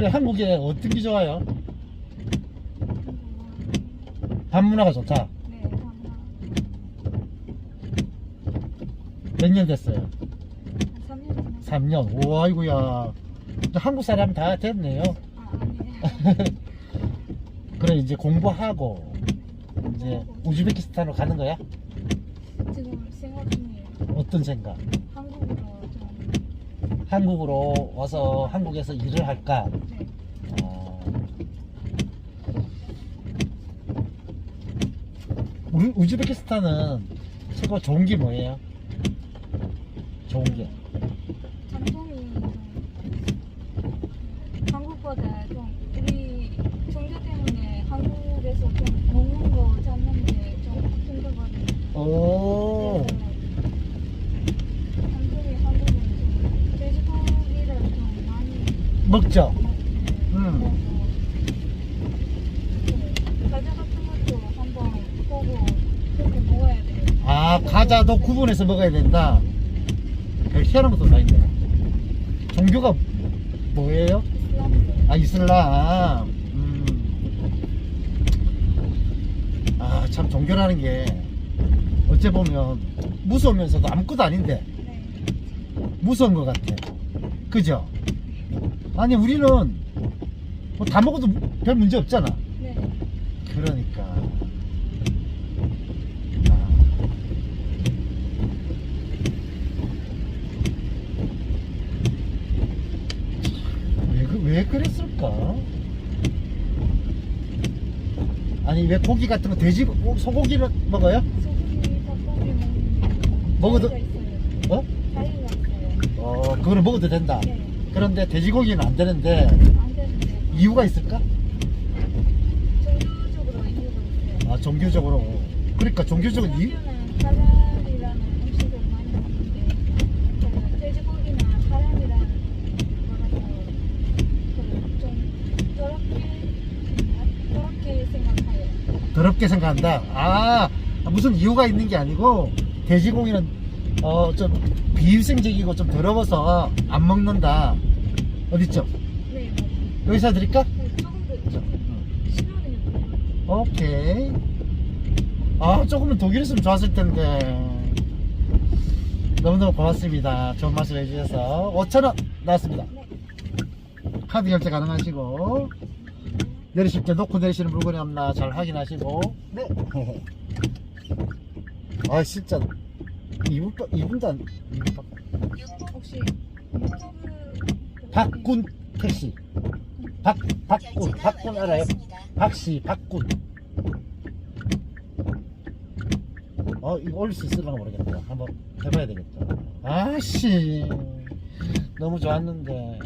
그래 한국에 어떤 게 좋아요? 반문화가 좋다. 네, 하나, 몇년 됐어요? 한 3년 지났어요. 3년. 오 아이고야. 이제 한국 사람 다 됐네요. 아, 아니에요. 그래 이제 공부하고 이제 우즈베키스탄으로 가는 거야? 지금 생각 중이에요. 어떤 생각? 한국으로 좀, 한국으로 와서 한국에서 일을 할까? 네, 아. 우, 우즈베키스탄은 최고 좋은 게 뭐예요? 좋은 게 전통이 좀 한국보다 좀 우리 종교 때문에 한국에서 좀 먹는 거 찾는 게 좀 힘들거든요. 오. 한국이 한국은 좀 돼지고기를 좀 많이 먹죠? 음. 과자 같은 것도 한번 보고 그렇게 먹어야 돼요. 아 과자도 구분해서 먹어야 된다 별 희한한 것도 다 있네 종교가 뭐예요? 아 이슬람 음. 아참 종교라는 게 어째 보면 무서우면서도 아무것도 아닌데 네. 무서운 것 같아 그죠? 아니 우리는 뭐 다 먹어도 별 문제 없잖아 네. 그러니까 아. 왜, 그- 왜 그랬을까? 아니 왜 고기 같은 거 돼지 고- 소고기를 먹어요? 소고기, 닭고기 먹어도- 있어요. 어? 있어요. 어 그거는 먹어도 된다 네. 그런데 돼지고기는 안 되는데 안 되는데. 이유가 있을까? 종교적으로 이유가 있어요. 아 종교적으로 그러니까 종교적인 이유 종교는 할랄이라는 음식을 많이 먹는데 그 돼지고기나 할랄이라는 거라서 그좀 더럽게 더럽게 생각해요. 더럽게 생각한다. 아, 무슨 이유가 있는 게 아니고, 돼지고기는, 어, 좀, 비위생적이고 좀 더러워서 안 먹는다. 어딨죠? 네. 여기서 드릴까? 네, 조금 더 조금 싫어해요. 오케이. 아, 조금은 독일했으면 좋았을 텐데. 너무너무 고맙습니다. 좋은 말씀 해주셔서. 5,000원 나왔습니다. 네. 카드 결제 가능하시고, 내리실 때 놓고 내리시는 물건이 없나 잘 확인하시고, 네. 아, 진짜. 이분, 이분도 안, 이분 혹시 유튜브 박군 택시. 박, 박군, 박군 알아요? 박씨, 박군. 어, 이거 올릴 수 있을까 모르겠다. 한번 해봐야 되겠다. 아씨. 너무 좋았는데.